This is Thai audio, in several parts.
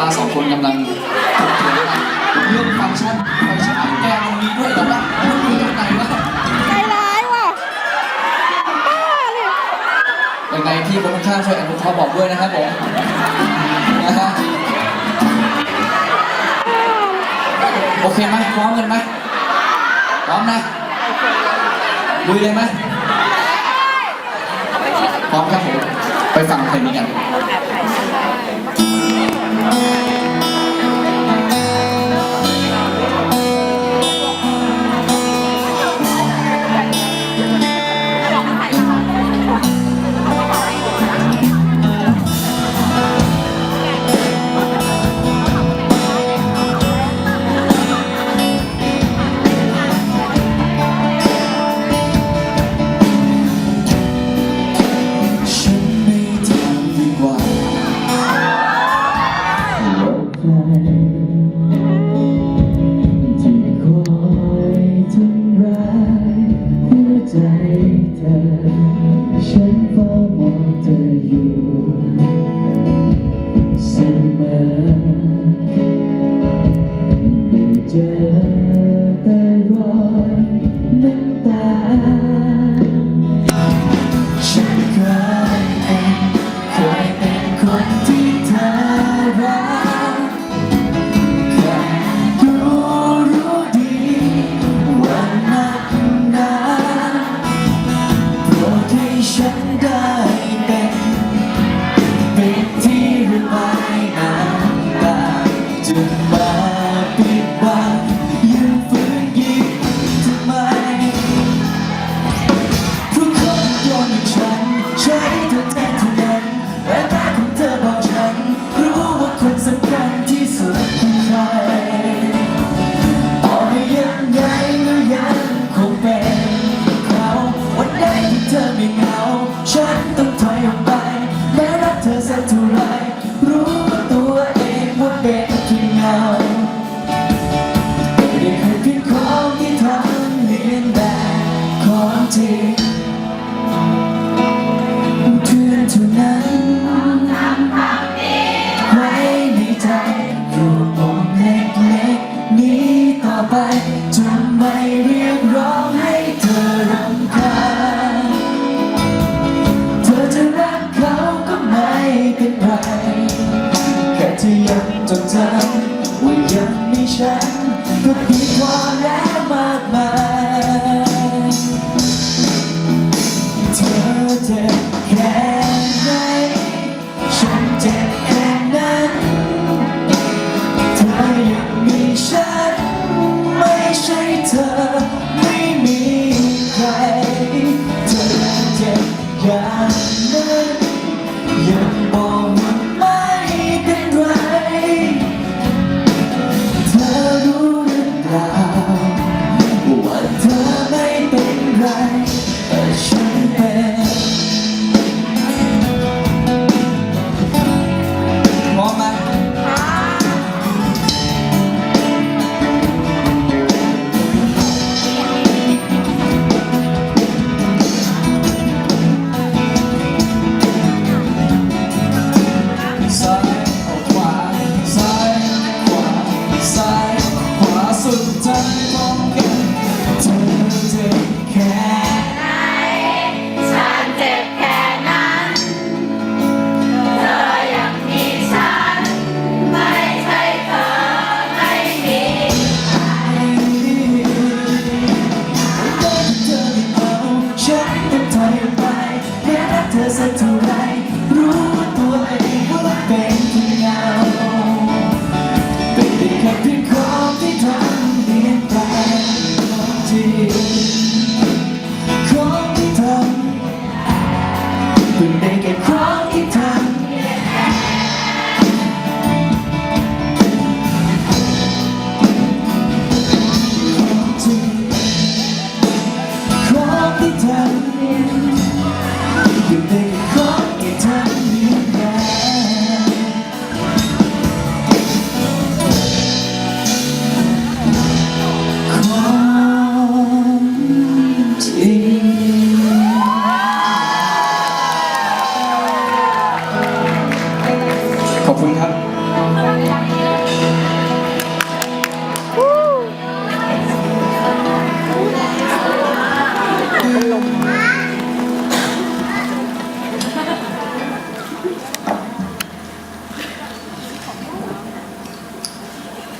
ป้าสองคนกำลังถกเถียงกันเรื่องฟังก์ชันไฟฉายแกมันมีด้วยเหรอวะมันมีตรงไหนวะใจร้ายว่ะบ้าเลยยังไงพี่คนข้างช่วยอนุเคราะห์บอกด้วยนะครับผมนะฮะโอเคไหมพร้อมกันไหมพร้อมนะลุยเลยไหมพร้อมครับผมไปฟังเพลงนี้กัน ไเธอไม่เหงา ฉันต้องถอยออกไป แม้รักเธอสักเท่าไรรู้ตัวเองว่าเป็นแค่เงาไม่ได้เคยเพียงของที่ทำเลียนแบบของจริงเพื่อนเท่านั้นไว้ในใจอยู่ปมเล็กๆนี้ต่อไปจะไม่เรียกร้อง ยังจดจำว่ายังมีฉันก็เพียงพอแล้วมากมาย คุณครับ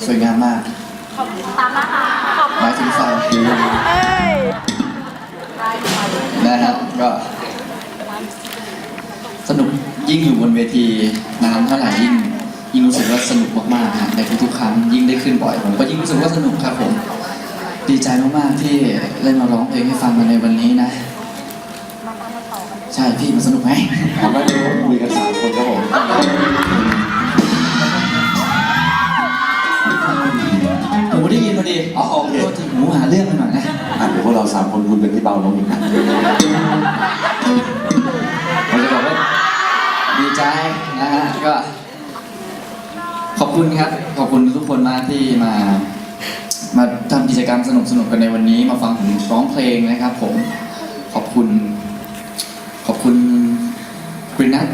สวยงามมาก ขอบคุณตามนะคะขอบคุหมายถึงสาวนรับก็ ยิ่งอยู่บนเวทีนานเท่าไหร่ยิ่งยิ่งรู้สึกว่าสนุกมากๆฮะในทุกๆครั้งยิ่งได้ขึ้นบ่อยผมก็ยิ่งรู้สึกว่าสนุกครับผมดีใจมากๆที่ได้มาร้องเพลงให้ฟังกันในวันนี้นะ ใช่พี่มันสนุกไหมทำให้เราคุยกันสามคนครับผมหูได้ยินพอดีอ๋อโอเคทีหูหาเรื่องกันหน่อยนะอะเดี๋ยวพวกเราสามคนคุยกันที่เบาลงอีกนะ ผมจะบอกว่า ดีใจนะฮะก็ขอบคุณครับ ขอบคุณทุกคนมากที่มา มาทำกิจกรรมสนุกสนุกๆกันในวันนี้ มาฟังผมร้องเพลงนะครับ ผมขอบคุณ ขอบคุณกรีนัท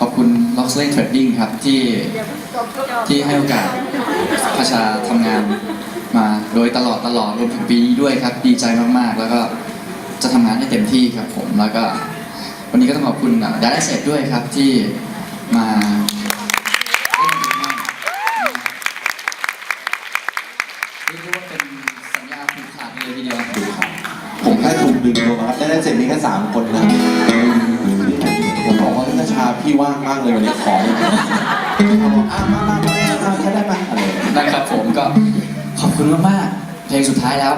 ขอบคุณ l o x l a n Trading ครับที่ที่ให้โอกาสพระชาทำงานมาโดยตลอดตลอดรวมถึงปีนี้ด้วยครับ ดีใจมากๆ แล้วก็จะทำงานให้เต็มที่ครับผมแล้วก็ วันนี้ก็ต้องขอบคุณดาร์เซตด้วยครับที่มาเรียกได้ว่าเป็นสัญญาผูกขาดเลยทีเดียวผมแค่ถูกดึงลงมาครับได้ได้เสร็จมีแค่สามคนนะผมบอกว่าพี่นชาพี่ว่างมากเลยวันนี้ของเขาบอกอะมามามามาใช้ได้ไหมอะไรอย่างเงี้ยนครับผมก็ขอบคุณมากๆเพลงสุดท้ายแล้ว